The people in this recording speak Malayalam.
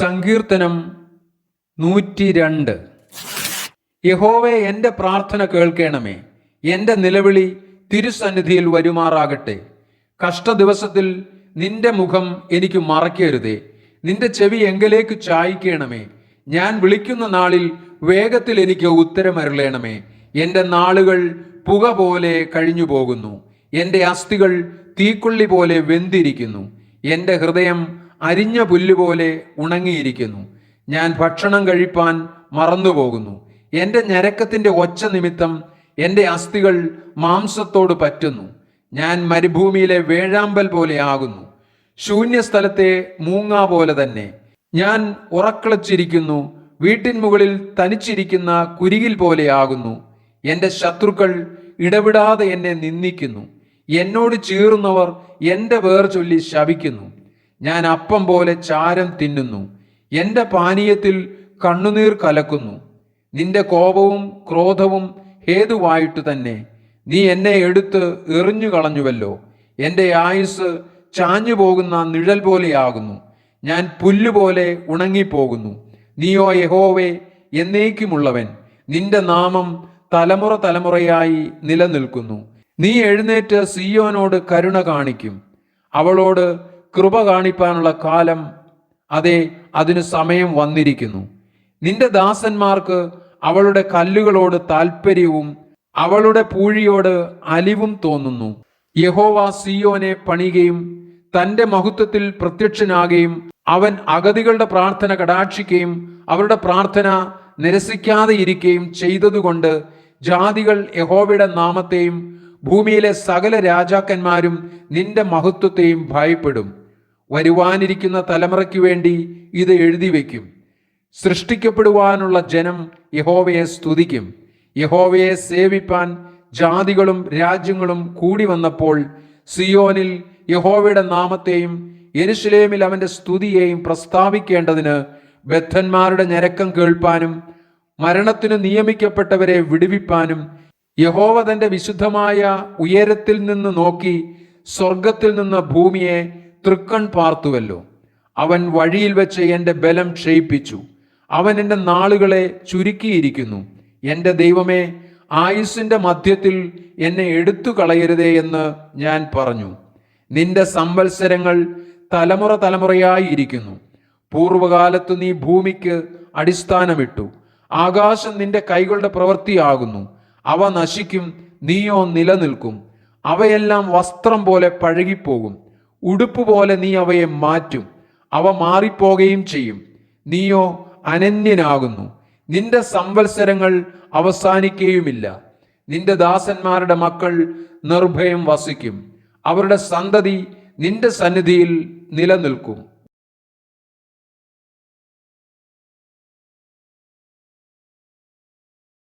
സങ്കീർത്തനം നൂറ്റി രണ്ട് യഹോവെ എന്റെ പ്രാർത്ഥന കേൾക്കണമേ. എന്റെ നിലവിളി തിരുസന്നിധിയിൽ വരുമാറാകട്ടെ. കഷ്ട ദിവസത്തിൽ നിന്റെ മുഖം എനിക്ക് മറക്കരുതേ നിന്റെ ചെവി എങ്കിലേക്ക് ചായ്ക്കണമേ. ഞാൻ വിളിക്കുന്ന നാളിൽ വേഗത്തിൽ എനിക്ക് ഉത്തരമരുളേണമേ. എന്റെ നാളുകൾ പുക പോലെ കഴിഞ്ഞു പോകുന്നു എന്റെ അസ്ഥികൾ തീക്കുള്ളി പോലെ വെന്തിരിക്കുന്നു. എന്റെ ഹൃദയം അരിഞ്ഞ പുല്ലുപോലെ ഉണങ്ങിയിരിക്കുന്നു. ഞാൻ ഭക്ഷണം കഴിപ്പാൻ മറന്നുപോകുന്നു. എന്റെ ഞരക്കത്തിന്റെ ഒച്ച നിമിത്തം എന്റെ അസ്ഥികൾ മാംസത്തോട് പറ്റുന്നു. ഞാൻ മരുഭൂമിയിലെ വേഴാമ്പൽ പോലെ ആകുന്നു. ശൂന്യസ്ഥലത്തെ മൂങ്ങ പോലെ തന്നെ. ഞാൻ ഉറക്കളച്ചിരിക്കുന്നു. വീട്ടിൻ മുകളിൽ തനിച്ചിരിക്കുന്ന കുരികിൽ പോലെയാകുന്നു എന്റെ ശത്രുക്കൾ ഇടപെടാതെ എന്നെ നിന്ദിക്കുന്നു. എന്നോട് ചീറുന്നവർ എന്റെ വേർ ചൊല്ലി ശപിക്കുന്നു. ഞാൻ അപ്പം പോലെ ചാരം തിന്നുന്നു. എന്റെ പാനീയത്തിൽ കണ്ണുനീർ കലക്കുന്നു. നിന്റെ കോപവും ക്രോധവും ഹേതുവായിട്ട് തന്നെ. നീ എന്നെ എടുത്ത് എറിഞ്ഞു കളഞ്ഞുവല്ലോ. എന്റെ ആയുസ് ചാഞ്ഞു പോകുന്ന നിഴൽ പോലെയാകുന്നു. ഞാൻ പുല്ലുപോലെ ഉണങ്ങിപ്പോകുന്നു. നീയോ യഹോവേ എന്നേക്കുമുള്ളവൻ. നിന്റെ നാമം തലമുറ തലമുറയായി നിലനിൽക്കുന്നു. നീ എഴുന്നേറ്റ് സിയോനോട് കരുണ കാണിക്കും. അവളോട് കൃപ കാണിപ്പാനുള്ള കാലം അതെ അതിനു സമയം വന്നിരിക്കുന്നു. നിന്റെ ദാസന്മാർക്ക് അവളുടെ കല്ലുകളോട് താല്പര്യവും അവളുടെ പൂഴിയോട് അലിവും തോന്നുന്നു. യഹോവ സിയോനെ പണിയുകയും തന്റെ മഹത്വത്തിൽ പ്രത്യക്ഷനാകുകയും അവൻ അഗതികളുടെ പ്രാർത്ഥന കടാക്ഷിക്കുകയും അവരുടെ പ്രാർത്ഥന നിരസിക്കാതെ ഇരിക്കുകയും ചെയ്തതുകൊണ്ട് ജാതികൾ യഹോവയുടെ നാമത്തെയും ഭൂമിയിലെ സകല രാജാക്കന്മാരും നിന്റെ മഹത്വത്തെയും ഭയപ്പെടും. വരുവാനിരിക്കുന്ന തലമുറയ്ക്ക് വേണ്ടി ഇത് എഴുതി വയ്ക്കും. സൃഷ്ടിക്കപ്പെടുവാനുള്ള ജനം യഹോവയെ സ്തുതിക്കും. യഹോവയെ സേവിപ്പാൻ ജാതികളും രാജ്യങ്ങളും കൂടി വന്നപ്പോൾ സിയോനിൽ യഹോവയുടെ നാമത്തെയും യരുഷലേമിൽ അവന്റെ സ്തുതിയെയും പ്രസ്താവിക്കേണ്ടതിന് ബദ്ധന്മാരുടെ ഞരക്കം കേൾപ്പാനും മരണത്തിന് നിയമിക്കപ്പെട്ടവരെ വിടുവിപ്പാനും യഹോവ തന്റെ വിശുദ്ധമായ ഉയരത്തിൽ നിന്ന് നോക്കി സ്വർഗത്തിൽ നിന്ന് ഭൂമിയെ തൃക്കൺ പാർത്തുവല്ലോ. അവൻ വഴിയിൽ വെച്ച് എന്റെ ബലം ക്ഷയിപ്പിച്ചു. അവൻ എന്റെ നാളുകളെ ചുരുക്കിയിരിക്കുന്നു. എന്റെ ദൈവമേ ആയുസ്സിന്റെ മധ്യത്തിൽ എന്നെ എടുത്തു കളയരുതേ എന്ന് ഞാൻ പറഞ്ഞു. നിന്റെ സംവത്സരങ്ങൾ തലമുറ തലമുറയായി ഇരിക്കുന്നു. പൂർവകാലത്ത് നീ ഭൂമിക്ക് അടിസ്ഥാനമിട്ടു. ആകാശം നിന്റെ കൈകളുടെ പ്രവൃത്തിയാകുന്നു. അവ നശിക്കും നീയോ നിലനിൽക്കും. അവയെല്ലാം വസ്ത്രം പോലെ പഴകിപ്പോകും. ഉടുപ്പ് പോലെ നീ അവയെ മാറ്റും. അവ മാറിപ്പോകുകയും ചെയ്യും. നീയോ അനന്യനാകുന്നു. നിന്റെ സംവത്സരങ്ങൾ അവസാനിക്കുകയുമില്ല. നിന്റെ ദാസന്മാരുടെ മക്കൾ നിർഭയം വസിക്കും. അവരുടെ സന്തതി നിന്റെ സന്നിധിയിൽ നിലനിൽക്കും.